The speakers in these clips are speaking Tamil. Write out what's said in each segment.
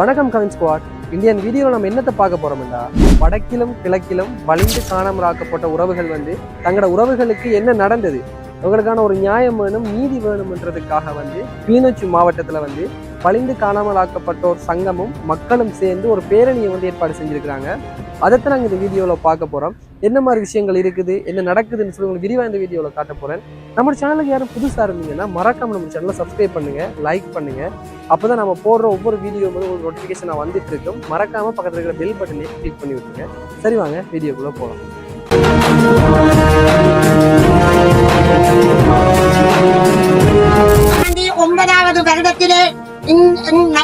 வணக்கம் கவின் ஸ்குவாட். இந்தியன் வீடியோவில் நம்ம என்னத்தை பார்க்க போறோம்னா வடக்கிலும் கிழக்கிலும் வலிந்து காணாமலாக்கப்பட்ட உறவுகள் வந்து தங்களோட உறவுகளுக்கு என்ன நடந்தது? அவங்களுக்கான ஒரு நியாயம் வேணும் நீதி வேணும்ன்றதுக்காக வந்து கிளிநொச்சி மாவட்டத்தில் வந்து வலிந்து காணாமலாக்கப்பட்டோர் சங்கமும் மக்களும் சேர்ந்து ஒரு பேரணியை வந்து ஏற்பாடு செஞ்சிருக்கிறாங்க. அதைத்தான் நாங்கள் இந்த வீடியோவில் பார்க்க போகிறோம் என்ன மாதிரி விஷயங்கள் இருக்குது? என்ன நடக்குதுன்னு சொல்லி உங்களுக்கு விரிவாக இந்த வீடியோவில் காட்ட போகிறேன் நம்ம சேனலுக்கு யாரும் புதுசாக இருந்தீங்கன்னா மறக்காமல் நம்ம சேனலை சப்ஸ்கிரைப் பண்ணுங்க லைக் பண்ணுங்கள் அப்போ தான் நம்ம போடுற ஒவ்வொரு வீடியோ வந்து ஒரு நோட்டிஃபிகேஷனாக வந்துட்டு இருக்கும். மறக்காமல் பக்கத்தில் இருக்கிற பெல் பட்டனையும் கிளிக் பண்ணி விட்டுருங்க. சரி வாங்க வீடியோக்குள்ளே போகலாம் ஒன்பதாவது வருடத்திலே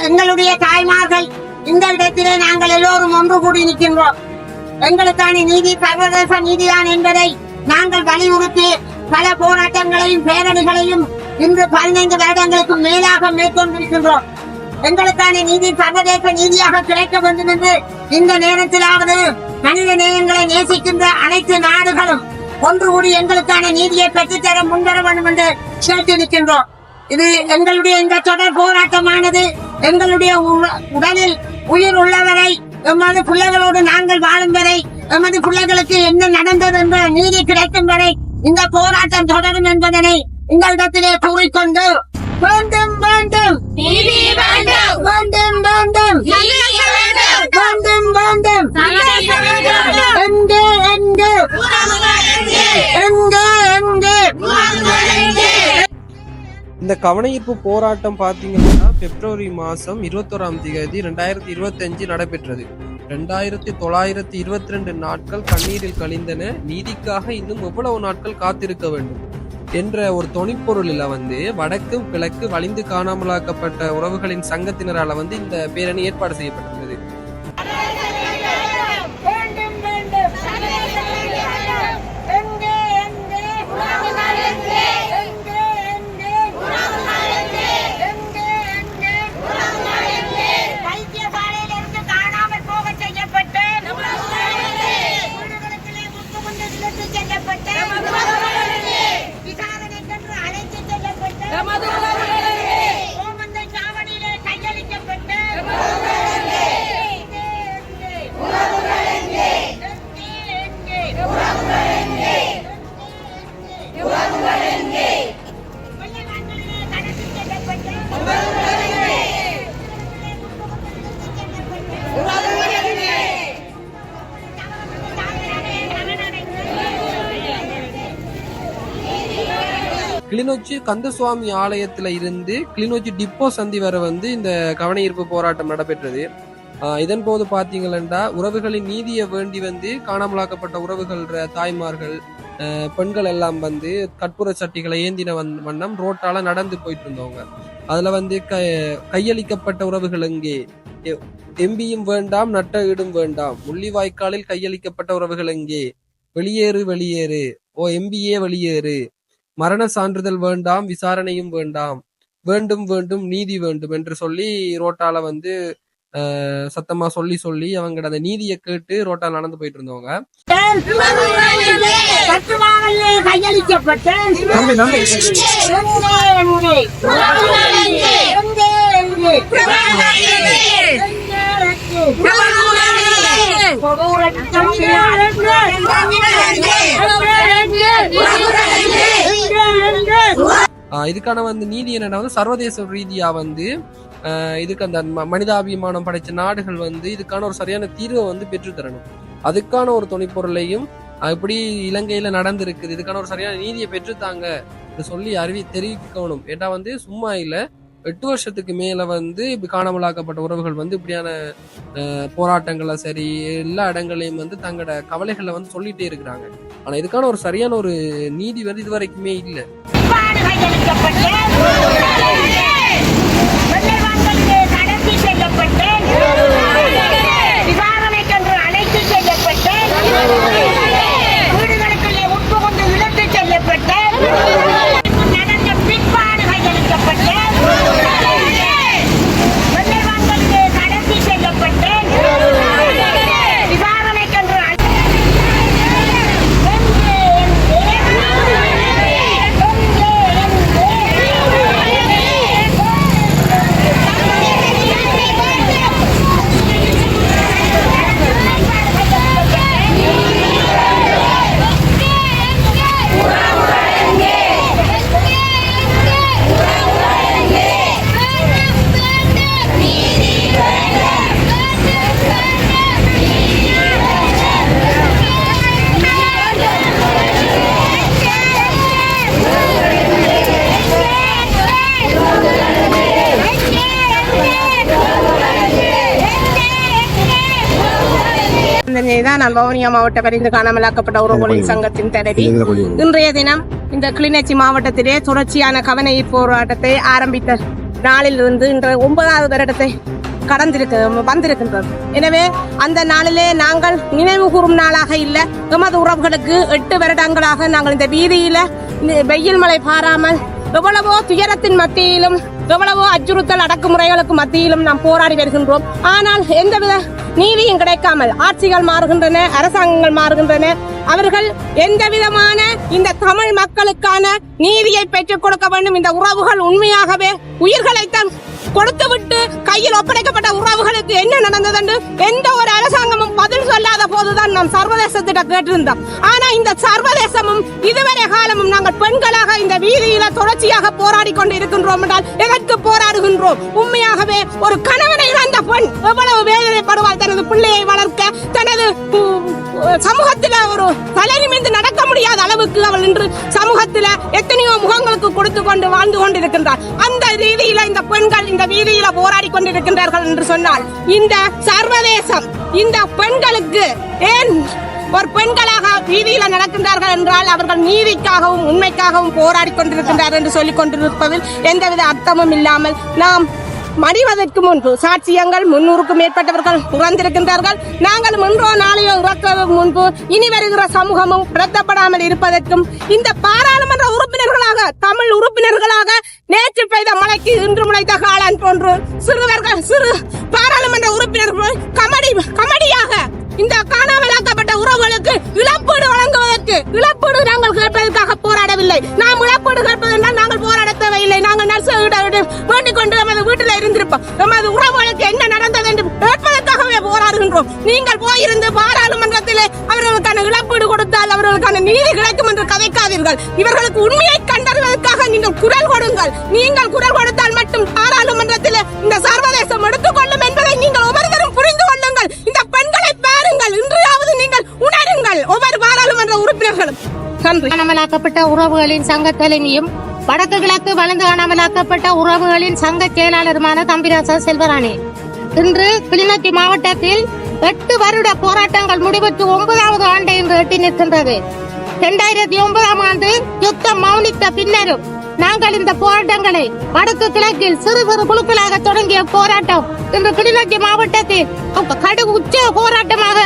எங்களுடைய தாய்மார்கள் இந்த இடத்திலே நாங்கள் எல்லோரும் ஒன்று கூடி நிற்கின்றோம். எங்களுக்கான நீதி சர்வதேச நீதிதான் என்பதை நாங்கள் வலியுறுத்தி பல போராட்டங்களையும் பேரணிகளையும் இன்று பதினைந்து வருடங்களுக்கு மேலாக மேற்கொண்டிருக்கின்றோம். எங்களுக்கான நீதி சர்வதேச நீதியாக கிடைக்க வேண்டும் என்று இந்த நேரத்திலாவது மனித நேயங்களை நேசிக்கின்ற அனைத்து நாடுகளும் ஒன்று கூடி எங்களுக்கான நீதியை பெற்றுத்தர முன்வர வேண்டும் என்று கேட்டிருக்கின்றோம் இது எங்களுடைய இந்த தொடர் போராட்டமானது எங்களுடைய உடலில் உயிர் உள்ளவரை எமது பிள்ளைகளோடு நாங்கள் வாழும் வரை எமது பிள்ளைகளுக்கு என்ன நடந்தது என்ற நீதி கிடைக்கும் வரை இந்த போராட்டம் தொடரும் என்பதனை எங்களிடத்திலே கூறிக்கொண்டு வேண்டும் வேண்டும். வேண்டும். வேண்டும் இந்த கவனஈர்ப்பு போராட்டம் பார்த்தீங்கன்னா பிப்ரவரி மாதம் இருபத்தோராம் தேதி ரெண்டாயிரத்தி இருபத்தஞ்சு நடைபெற்றது. ரெண்டாயிரத்தி தொள்ளாயிரத்தி இருபத்தி ரெண்டு நாட்கள் கண்ணீரில் கழிந்தன. நீதிக்காக இன்னும் எவ்வளவு நாட்கள் காத்திருக்க வேண்டும்? என்ற ஒரு தொனிப்பொருளில் வந்து வடக்கும் கிழக்கு வலிந்து காணாமலாக்கப்பட்ட உறவுகளின் சங்கத்தினரால் வந்து இந்த பேரணி ஏற்பாடு செய்யப்பட்டது. கிளிநொச்சி கந்தசுவாமி ஆலயத்துல இருந்து கிளிநொச்சி டிப்போ சந்தி வரை வந்து இந்த கவனஈர்ப்பு போராட்டம் நடைபெற்றது. இதன் போது பார்த்தீங்களா உறவுகளின் நீதியை வேண்டி வந்து காணாமலாக்கப்பட்ட உறவுகள் தாய்மார்கள் பெண்கள் எல்லாம் வந்து கற்பூர சட்டிகளை ஏந்தின வந்- வண்ணம் ரோட்டால நடந்து போயிட்டு இருந்தவங்க அதுல வந்து க கையளிக்கப்பட்ட உறவுகள் எங்கே? எம்பியும் வேண்டாம் நட்ட ஈடும் வேண்டாம். முள்ளிவாய்க்காலில் கையளிக்கப்பட்ட உறவுகள் எங்கே? வெளியேறு வெளியேறு. ஓ எம்பியே வெளியேறு. மரண சான்றிதழ் வேண்டாம் விசாரணையும் வேண்டாம். வேண்டும் வேண்டும் நீதி வேண்டும் என்று சொல்லி ரோட்டால வந்து சத்தமா சொல்லி சொல்லி அவங்களோட அந்த நீதியை கேட்டு ரோட்டால நடந்து போயிட்டு இருந்தவங்க. கட்டுமானங்களே இதுக்கான வந்து நீதி என்னன்னா வந்து சர்வதேச ரீதியா வந்து இதுக்கு அந்த ம- மனிதாபிமானம் படைச்ச நாடுகள் வந்து இதுக்கான ஒரு சரியான தீர்வை வந்து பெற்று தரணும் அதுக்கான ஒரு துணைப்பொருளையும் இப்படி இலங்கையில நடந்திருக்குது. இதுக்கான ஒரு சரியான நீதியை பெற்றுத்தாங்க சொல்லி அறிவி தெரிவிக்கணும். ஏன்னா வந்து சும்மா இல்ல. எட்டு வருஷத்துக்கு மேல வந்து இப்படி காணாமலாக்கப்பட்ட உறவுகள் வந்து இப்படியான போராட்டங்களை சரி எல்லா இடங்களையும் வந்து தங்களோட கவலைகளை வந்து சொல்லிட்டே இருக்கிறாங்க. ஆனா இதுக்கான ஒரு சரியான ஒரு நீதி வந்து இது வரைக்குமே இல்லை கையளிக்கப்பட்ட தான் நான் வவுனியா மாவட்ட பரிந்து காணாமலாக்கப்பட்ட உறவுகளின் சங்கத்தின் தலைவி இன்றைய தினம் இந்த கிளிநொச்சி மாவட்டத்திலே தொடர்ச்சியான கவன போராட்டத்தை ஆரம்பித்த நாளிலிருந்து இன்று ஒன்பதாவது வருடத்தை கடந்திருக்க வந்திருக்கின்றது. எனவே அந்த நாளிலே நாங்கள் நினைவு கூறும் நாளாக இல்ல. எமது உறவுகளுக்கு எட்டு வருடங்களாக நாங்கள் இந்த வீதியில வெயில் மழை பாராமல் எவ்வளவோ துயரத்தின் மத்தியிலும் எவ்வளவோ அச்சுறுத்தல் அடக்குமுறைகளுக்கு மத்தியிலும் நாம் போராடி வருகின்றோம். ஆனால் எந்தவித நீதியும் கிடைக்காமல் ஆட்சிகள் மாறுகின்றன அரசாங்கங்கள் மாறுகின்றன. அவர்கள் எந்த விதமான இந்த தமிழ் மக்களுக்கான நீதியை பெற்றுக் கொடுக்க வேண்டும். இந்த உறவுகள் உண்மையாகவே உயிர்களைத்தான் கொடுத்துவிட்டு கையில் ஒப்படைக்கப்பட்ட உறவுகளுக்கு என்ன நடந்தது என்று எந்த ஒரு அரசாங்கமும் பதில் சொல்லாத போதுதான் நாம் சர்வதேசத்திட்ட கேட்டிருந்தோம். ஆனா இந்த சர்வதேசமும் இதுவரை காலமும் நாங்கள் பெண்களாக இந்த வீதியில தொடர்ச்சியாக போராடி கொண்டு இருக்கின்றோம் என்றால் எதற்கு போராடுகின்றோம்? உண்மையாகவே ஒரு கணவனை இழந்த பெண் எவ்வளவு வேதனைப்படுவாள் தனது பிள்ளையை வளர்க்க தனது சமூகத்தில் ஒரு தலைநிமிந்து நடக்க முடியாத அளவுக்கு அவள் இன்று சமூகத்தில் எத்தனையோ முகங்களுக்கு கொடுத்து கொண்டு வாழ்ந்து கொண்டிருக்கின்றார் அந்த ரீதியில இந்த பெண்கள் இந்த வீதியில போராடி கொண்டிருக்கின்றார்கள் என்று சொன்னால் இந்த சர்வதேசம் இந்த பெண்களுக்கு ஏன் ஒரு பெண்களாக வீதியில நடக்கின்றார்கள் என்றால் அவர்கள் நீதிக்காகவும் உண்மைக்காகவும் போராடி கொண்டிருக்கின்றார் என்று சொல்லிக் கொண்டிருப்பதில் எந்தவித அர்த்தமும் இல்லாமல் நாம் மடிவதற்கு முன்பு சாட்சியங்கள் முன்னூறுக்கும் மேற்பட்டவர்கள் இறந்திருக்கின்றார்கள் நாங்கள் இன்றோ நாளையோ இறக்கிறதுக்கு முன்பு இனி வருகிற சமூகமும் ரத்தப்படாமல் இருப்பதற்கும் இந்த பாராளுமன்ற உறுப்பினர்களாக தமிழ் உறுப்பினர்களாக நேற்று பெய்த மழைக்கு இன்று முளைத்த காலன் போன்று சிறுவர்கள் சிறு பாராளுமன்ற உறுப்பினர்கள் நன்றி காணாமலாக்கப்பட்ட உறவுகளின் சங்க தலைமையும் வடக்கு கிழக்கு வளர்ந்து காணாமலாக்கப்பட்ட உறவுகளின் சங்க செயலாளருமான தம்பிராசா செல்வராணி. இன்று கிளிநொச்சி மாவட்டத்தில் எட்டு வருட போராட்டங்கள் முடிவுற்று ஒன்பதாவது ஆண்டு இன்று எட்டி நிற்கின்றது. இரண்டாயிரத்தி ஒன்பதாம் ஆண்டு யுத்தம் மௌனித்த பின்னரும் நாங்கள் இந்த போராட்டங்களை வடக்கு கிழக்கில் சிறு சிறு குழுக்களாக தொடங்கிய போராட்டம் இன்று கிளிநொச்சி மாவட்டத்தில் கடு உச்ச போராட்டமாக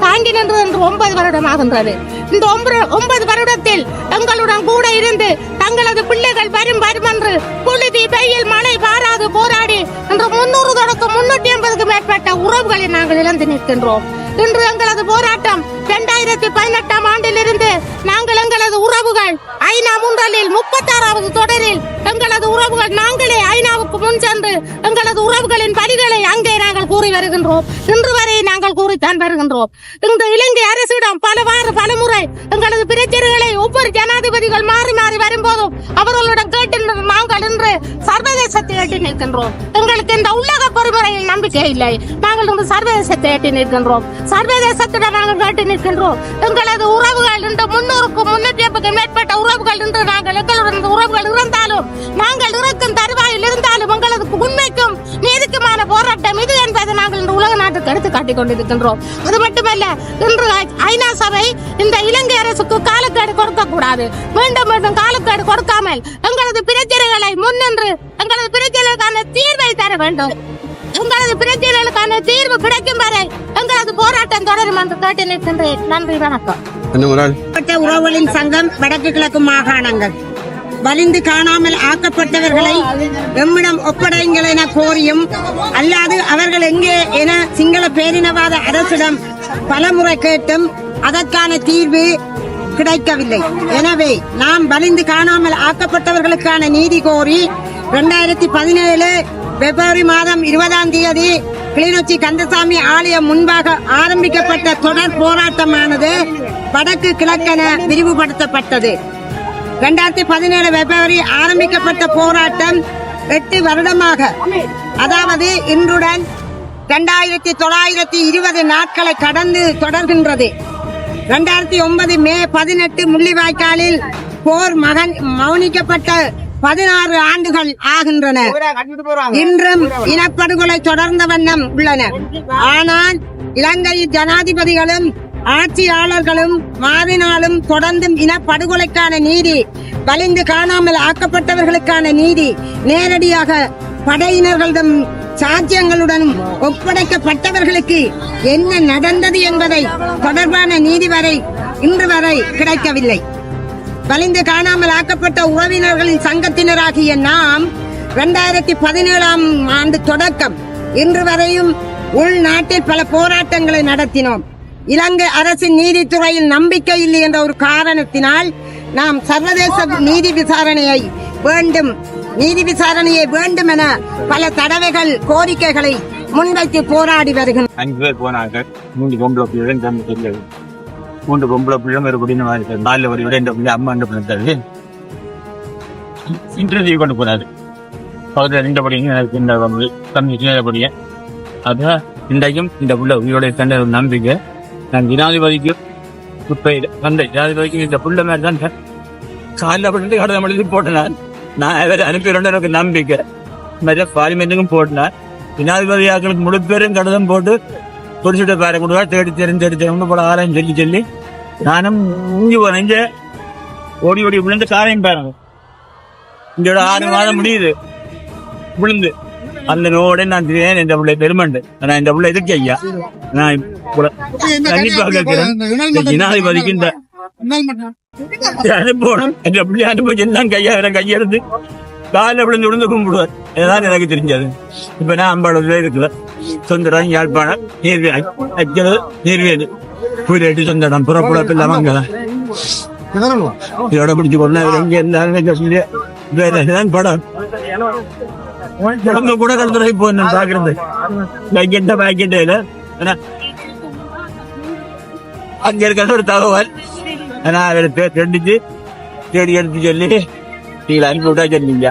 தாங்கி நின்றது என்று ஒன்பது வருடமாகின்றது. இந்த ஒன்பது- ஒன்பது வருடத்தில் எங்களுடன் கூட இருந்து தங்களது பிள்ளைகள் வரும் வரும் என்று புழுதி வெயில் மழை பாராது போராடி இன்று முன்னூறு தொடக்கம் முன்னூற்றி ஐம்பதுக்கு மேற்பட்ட உறவுகளை நாங்கள் இழந்து நிற்கின்றோம். இன்று எங்களது போராட்டம் இரண்டாயிரத்தி பதினெட்டாம் ஆண்டிலிருந்து நாங்கள் எங்களது உறவுகள் ஐநா முன்றலில் முப்பத்தாறாவது தொடரில் எங்களது உறவுகள் நாங்களே ஐநாவுக்கு முன் சென்று எங்களது உறவுகளின் படிகளை அங்கே நாங்கள் கூறி வருகின்றோம். இன்று வரை நாங்கள் கூறித்தான் வருகின்றோம். இந்த இலங்கை அரசிடம் பலவாறு பலமுறை எங்களது பிரச்சனைகளை ஒவ்வொரு ஜனாதிபதிகள் மாறி மாறி வரும்போதும் அவர்களுடன் கேட்டு நாங்கள் இன்று சர்வதேசத்தை எட்டி நிற்கின்றோம். எங்களுக்கு இந்த உலக பொறுமுறையில் நம்பிக்கை இல்லை. நாங்கள் இந்த சர்வதேசத்தை எட்டி நிற்கின்றோம். சர்வதேசத்திடம் நாங்கள் கேட்டு நிற்கின்றோம். எங்களது உறவுகள் இன்று முன்னூறுக்கும் முன்னூற்றி ஐம்பது மேற்பட்ட உறவுகள் இன்று நாங்கள் எங்களுடன் உறவுகள் இருந்தாலும் நாங்கள் இருக்கும் தருவாயில் இருந்தாலும் எங்களது உண்மைக்கும் நீதிக்குமான போராட்டம் இது என்பதை நாங்கள் இந்த உலக நாட்டுக்கு எடுத்து காட்டிக் கொண்டிருக்கின்றோம். அது மட்டுமல்ல இன்று ஐநா சபை கொடுக்க கூடாது மீண்டும் மீண்டும் காலக்கெடு கொடுக்காமல் எங்களது பிரச்சனைகளை முன்னின்று எங்களது பிரச்சனைகளுக்கான தீர்வை தர வேண்டும். எங்களது பிரச்சனைகளுக்கான தீர்வு கிடைக்கும் வரை எங்களது போராட்டம் தொடரும் என்று கேட்டு நிற்கின்றேன். நன்றி வணக்கம். உறவுகளின் சங்கம் வடக்கு கிழக்கு மாகாணங்கள். வலிந்து காணாமல் ஆக்கப்பட்டவர்களை எம்மிடம் ஒப்படைங்கள் என கோரியும் அல்லாது அவர்கள் எங்கே என சிங்கள பேரினவாத அரசிடம் பலமுறை கேட்டும் அதற்கான தீர்வு கிடைக்கவில்லை. எனவே நாம் வலிந்து காணாமல் ஆக்கப்பட்டவர்களுக்கான நீதி கோரி இரண்டாயிரத்தி பதினேழு பிப்ரவரி மாதம் இருபதாம் தேதி கிளிநொச்சி கந்தசாமி ஆலயம் முன்பாக ஆரம்பிக்கப்பட்ட தொடர் போராட்டமானது வடக்கு கிழக்கென விரிவுபடுத்தப்பட்டது. இரண்டாயிரத்தி பதினேழு பிப்ரவரி ஆரம்பிக்கப்பட்ட போராட்டம் எட்டு வருடமாக அதாவது இன்றுடன் இரண்டாயிரத்தி தொள்ளாயிரத்தி இருபது நாட்களை கடந்து தொடர்கின்றது. இரண்டாயிரத்தி ஒன்பது மே பதினெட்டு முள்ளிவாய்க்காலில் போர் மகன் மௌனிக்கப்பட்ட பதினாறு ஆண்டுகள் ஆகின்றன. இன்றும் இனப்படுகொலை தொடர்ந்த வண்ணம் உள்ளன. ஆனால் இலங்கை ஜனாதிபதிகளும் ஆட்சியாளர்களும் மாறினாலும் தொடர்ந்தும் இனப்படுகொலைக்கான நீதி வலிந்து காணாமல் ஆக்கப்பட்டவர்களுக்கான நீதி நேரடியாக படையினர்களிடம் சாத்தியங்களுடனும் ஒப்படைக்கப்பட்டவர்களுக்கு என்ன நடந்தது என்பதை தொடர்பான நீதி வரை இன்று வரை கிடைக்கவில்லை. வலிந்து காணாமல் ஆக்கப்பட்ட உறவினர்களின் சங்கத்தினராகிய நாம் இரண்டாயிரத்தி பதினேழாம் ஆண்டு தொடக்கம் இன்று வரையும் உள்நாட்டில் பல போராட்டங்களை நடத்தினோம். இலங்கை அரசின் நீதித்துறையில் நம்பிக்கை இல்லை என்ற ஒரு காரணத்தினால் நாம் சர்வதேச நீதி விசாரணையை வேண்டும். நீதி விசாரணையை வேண்டும் என பல தடவைகள் கோரிக்கைகளை முன்வைத்து போராடி வருகின்றனர் அஞ்சு பேர் போனாங்க. மூன்று பொம்பளை பிள்ளைகள் தம்பி தெரியாது மூன்று பொம்பளை பிள்ளை மறுபடியும் மாதிரி நாலு ஒரு விட இந்த பிள்ளை அம்மா என்ன பண்ணுறது இன்டர்வியூ கொண்டு போனாரு. அவர் நின்ற படிங்க எனக்கு இந்த தம்பி சின்ன படிங்க அதான் இன்றைக்கும் இந்த புள்ள உயிரோட கண்ட நம்பிக்கை. நான் ஜனாதிபதிக்கும் இப்போ கண்ட ஜனாதிபதிக்கு இந்த புள்ள மாதிரி தான் சார். காலையில் அப்படி கடை மடிச்சு போட்டேன் நான். நான் இவரை அனுப்பிடுறேன் எனக்கு நம்பிக்கை. மற்ற பார்லிமெண்ட்டுக்கும் போட்டேன் ஜனாதிபதியாக்களுக்கு முழு பேரும் கடிதம் போட்டு குறிச்சிட்ட பேரை கொடுவா தேடி தெரிஞ்சு தேடி தெரிஞ்சு போல ஆராயும் சொல்லி சொல்லி நானும் இஞ்சி போனேன். இங்க ஓடி ஓடி விழுந்து காரையும் பாருங்க. இங்கோட ஆறு மாதம் முடியுது. விழுந்து. அந்த நோட நான் தெரியும் இந்த பிள்ளை பெருமண்டு. நான் இந்த பிள்ளை எதுக்கு ஐயா? நான் இப்ப கண்டிப்பா கேட்கிறேன். ஜனாதிபதிக்கு இந்த அனுப்பணும் என்ற பிள்ளை அனுப்பி நான் காலில் விழுந்து விழுந்து கும்பிடுவார் இதுதான் எனக்கு தெரிஞ்சது இப்ப நான் அம்பாளூர்ல இருக்குல்ல சொந்தடம் யாழ்ப்பாணம் நீர்வேலி அக்கிறது நீர்வேலி புரியட்டு சொந்தடம் புறப்புறப்பு இல்லாம அங்கதான் இதோட பிடிச்சு கொள்ள எங்க இருந்தாலும் வேற இதுதான் படம் உடம்பு கூட கலந்துரை போகணும் பாக்குறது பாக்கெட்ட அங்க இருக்கிற ஒரு தகவல் நான் அவரை தெரிஞ்சு தேடி எடுத்து சொல்லி நீங்கள் அனுப்பி விட்டா சொன்னீங்க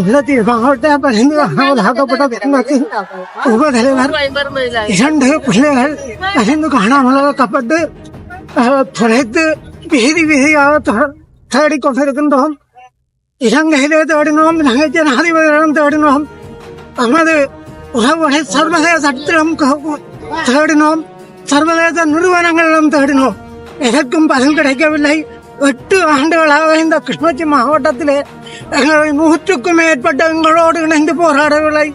இல்லத்தில் மாவட்ட பரிந்துரைக்கப்பட்ட குடும்பத்தின் உபதலைவர் இரண்டு பிள்ளைகள் அறிந்து காணாமலாக்கப்பட்டு அஹ், துளைத்து வீதி வீதியாக தொ- தேடிக் கொண்டிருக்கின்றோம் இலங்கையிலே தேடினோம் இலங்கை ஜனாதிபதியிடம் தேடினோம் நமது உறவுகளை சர்வதேச சட்டத்திடம் க- தேடினோம் சர்வதேச நிறுவனங்களிடம் தேடினோம் எதற்கும் பதில் கிடைக்கவில்லை. எட்டு ஆண்டுகளாக இந்த கிருஷ்ணகிரி மாவட்டத்திலே எங்களை நூற்றுக்கும் மேற்பட்ட எங்களோடு இணைந்து போராடவில்லை.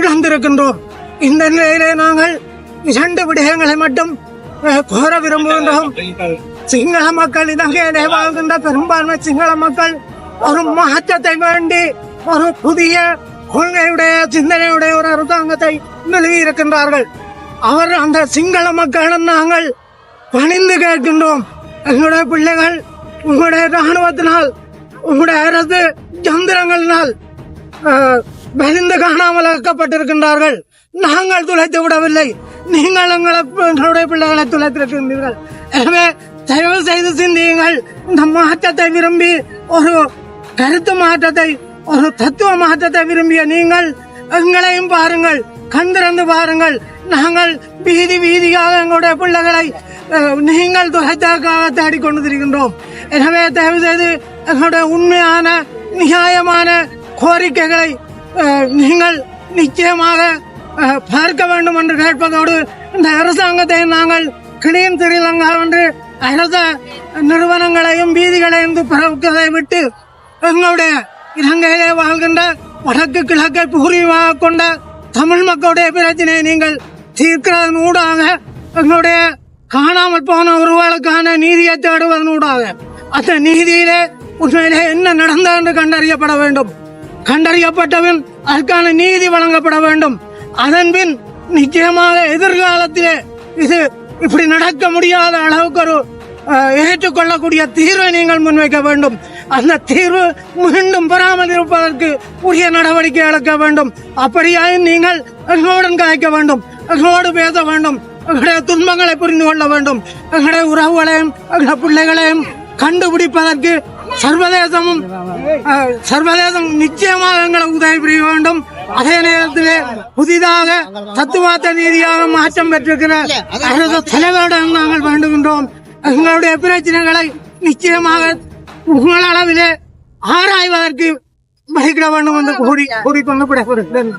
இழந்திருக்கின்றோம். இந்த நிலையிலே நாங்கள் இரண்டு விடயங்களை மட்டும் கோர விரும்புகின்றோம். சிங்கள மக்கள் இலங்கையிலே வாழ்கின்ற பெரும்பான்மை சிங்கள மக்கள் ஒரு மாற்றத்தை வேண்டி ஒரு புதிய கொள்கையுடைய சிந்தனையுடைய ஒரு அரசாங்கத்தை நிறுவியிருக்கின்றார்கள். அவர் அந்த சிங்கள மக்களிடம் நாங்கள் பணிந்து கேட்கின்றோம். எங்களுடைய பிள்ளைகள் உங்களுடைய இராணுவத்தினால் உங்களுடைய அரசு ஜந்திரங்களினால் அஹ், காணாமல் ஆக்கப்பட்டிருக்கின்றார்கள் நாங்கள் துளைத்து விடவில்லை. நீங்கள் எங்களுடைய பிள்ளைகளை துளைத்திருக்கின்றீர்கள். எனவே தயவு செய்து சிந்தியுங்கள். இந்த மாற்றத்தை விரும்பி ஒரு கருத்து மாற்றத்தை ஒரு தத்துவ மாற்றத்தை விரும்பிய நீங்கள் எங்களையும் பாருங்கள். கண்திறந்து பாருங்கள். நாங்கள் வீதி வீதியாக எங்களுடைய பிள்ளைகளை நீங்கள் துளைத்தற்காக தேடிக்கொண்டு திரிகின்றோம் எனவே தயவு செய்து எங்களுடைய உண்மையான நியாயமான கோரிக்கைகளை நீங்கள் நிச்சயமாக பார்க்க வேண்டும் என்று கேட்பதோடு இந்த அரசாங்கத்தை நாங்கள் கிளீன் திருலங்கா என்று அரச நிறுவனங்களையும் வீதிகளையும் பிறப்பதை விட்டு எங்களுடைய இலங்கையிலே வாழ்கின்ற வடக்கு கிழக்கை பூர்வீகமாக கொண்ட தமிழ் மக்களுடைய பிரச்சனையை நீங்கள் தீர்க்கிறதன் ஊடாக எங்களுடைய காணாமல் போன ஒருவர்களுக்கான நீதியை தேடுவதன் ஊடாக. அந்த நீதியிலே உண்மையிலே என்ன நடந்தது என்று கண்டறியப்பட வேண்டும். கண்டறியப்பட்டபின் அதற்கான நீதி வழங்கப்பட வேண்டும். அதன் பின் நிச்சயமாக எதிர்காலத்திலே இது இப்படி நடக்க முடியாத அளவுக்கு ஒரு ஏற்றுக்கொள்ளக்கூடிய தீர்வை நீங்கள் முன்வைக்க வேண்டும். அந்த தீர்வு மீண்டும் பெறாமல் இருப்பதற்கு உரிய நடவடிக்கை எடுக்க வேண்டும். அப்படியாயும் நீங்கள் எங்களுடன் கலைக்க வேண்டும். எங்களோடு பேச வேண்டும். எங்களுடைய துன்பங்களை புரிந்து கொள்ள வேண்டும். எங்களுடைய உறவுகளையும் எங்களுடைய பிள்ளைகளையும் கண்டுபிடிப்பதற்கு சர்வதேசமும் சர்வதேசம் நிச்சயமாக எங்களை உதவி புரிய வேண்டும். அதே நேரத்திலே புதிதாக தத்துவார்த்த நீதியாக மாற்றம் பெற்றிருக்கிற அரசு தலைவரிடம் நாங்கள் வேண்டுகின்றோம். எங்களுடைய பிரச்சனைகளை நிச்சயமாக உங்கள் அளவிலே ஆராய்வதற்கு என்று கூறி கூறிக்கொண்டு விடைபெறுகிறேன் நன்றி